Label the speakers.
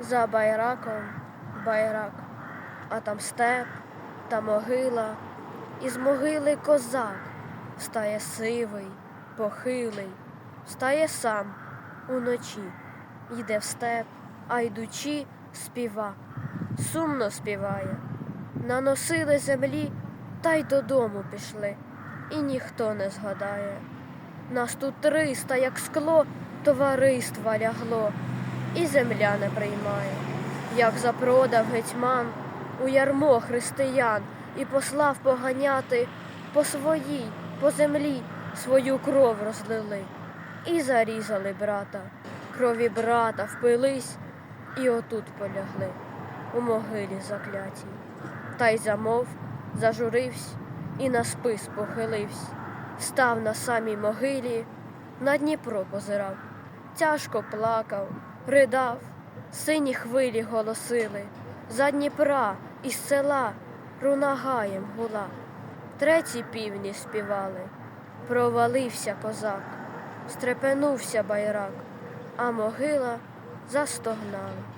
Speaker 1: За байраком байрак, а там степ та могила, і з могили козак. Встає сивий, похилий, встає сам уночі, йде в степ, а йдучи, співа, сумно співає. Наносили землі та й додому пішли, і ніхто не згадає. Нас тут триста, як скло, товариства лягло, і земля не приймає, як запродав гетьман у ярмо християн і послав поганяти по своїй, по землі свою кров розлили, і зарізали брата, крові брата впились, і отут полягли у могилі заклятій. Та й замов, зажуривсь і на спис похиливсь, став на самій могилі, на Дніпро позирав, тяжко плакав, ридав, сині хвилі голосили, за Дніпра із села рунагаєм гула. Треті півні співали, провалився козак, стрепенувся байрак, а могила застогнала.